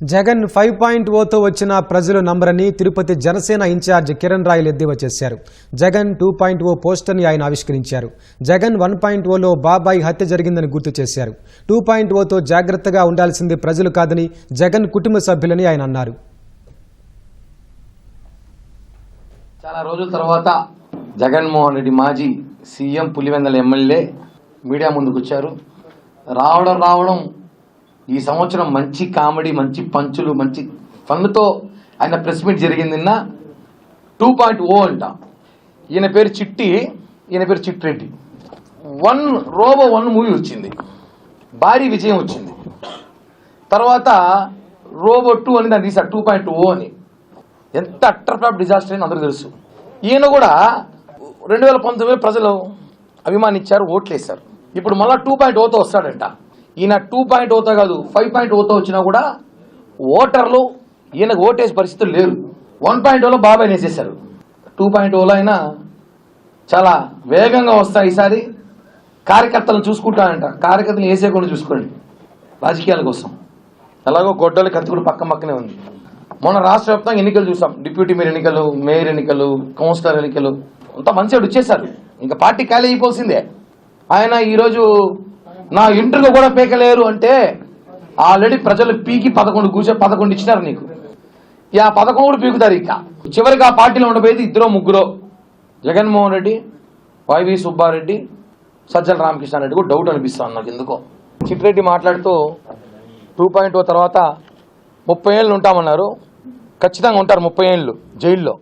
Jagan five point ఓతో వచ్చిన ప్రజలు నంబరని తిరుపతి జనసేన ఇన్ఛార్జ్ కిరణ్ రాయల్ ఎద్దేవా చేశారు. జగన్ టూ పాయింట్ ఓ పోస్టర్ని ఆయన ఆవిష్కరించారు. జగన్ వన్ పాయింట్ ఓలో బాబాయ్ హత్య జరిగిందని గుర్తు చేశారు. టూ పాయింట్ ఓతో జాగ్రత్తగా ఉండాల్సింది ప్రజలు కాదని జగన్ కుటుంబ సభ్యులని ఆయన అన్నారు. చాలా రోజుల తర్వాత జగన్మోహన్ రెడ్డి మాజీ సీఎం పులివెందల ఎమ్మెల్యే మీడియా ముందుకు వచ్చారు రావడం రావడం ఈ సంవత్సరం మంచి కామెడీ మంచి పంచులు మంచి ఫన్తో ఆయన ప్రెస్ మీట్ జరిగింది నిన్న. టూ పాయింట్ ఓ అంట. ఈయన పేరు చిట్టి ఈయన పేరు Chitreddy one robo one movie వచ్చింది. భారీ విజయం వచ్చింది. తర్వాత రోబో టూ అని దాన్ని తీశారు టూ పాయింట్ ఓ అని. ఎంత అట్టర్ ఫ్లాప్ డిజాస్టర్ అని అందరూ తెలుసు. ఈయన కూడా రెండు వేల పంతొమ్మిది ప్రజలు అభిమానించారు ఓట్లేశారు. ఇప్పుడు మళ్ళీ టూ పాయింట్ ఓతో వస్తాడంట. ఈయన టూ పాయింట్ ఓతో కాదు ఫైవ్ పాయింట్ ఓతో వచ్చినా కూడా ఓటర్లు ఈయనకు ఓటేసే పరిస్థితులు లేరు. వన్ పాయింట్ ఓలో బాబాయ్ వేసేశారు టూ పాయింట్ ఓలో అయినా చాలా వేగంగా వస్తాయి ఈసారి. కార్యకర్తలను చూసుకుంటానంట కార్యకర్తలు వేసేయకుండా చూసుకోండి. రాజకీయాల కోసం. ఎలాగో గొడ్డలి కత్తి కూడా పక్క పక్కనే ఉంది. మొన్న రాష్ట్ర వ్యాప్తంగా ఎన్నికలు చూసాం. డిప్యూటీ మేయర్ ఎన్నికలు మేయర్ ఎన్నికలు కౌన్సిలర్ ఎన్నికలు. అంతా మంచిగా వచ్చేసారు ఇంకా పార్టీ ఖాళీ అయిపోవాల్సిందే. ఆయన ఈరోజు నా ఇంటర్వ్యూ కూడా పీకలేరు అంటే ఆల్రెడీ ప్రజలు పీకి పదకొండు కూర్చో పదకొండు ఇచ్చినారు నీకు. ఇక ఆ పదకొండు కూడా పీకుతారు ఇక. చివరికి ఆ పార్టీలో ఉండబోయేది ఇద్దరు ముగ్గురు జగన్మోహన్ రెడ్డి వైవి సుబ్బారెడ్డి సజ్జల రామకృష్ణారెడ్డి కూడా డౌట్ అనిపిస్తుంది నాకు ఎందుకో. చిట్రెడ్డి మాట్లాడుతూ టూ పాయింట్ ఓ తర్వాత ముప్పై ఏళ్ళు ఉంటామన్నారు. ఖచ్చితంగా ఉంటారు ముప్పై ఏళ్ళు జైల్లో.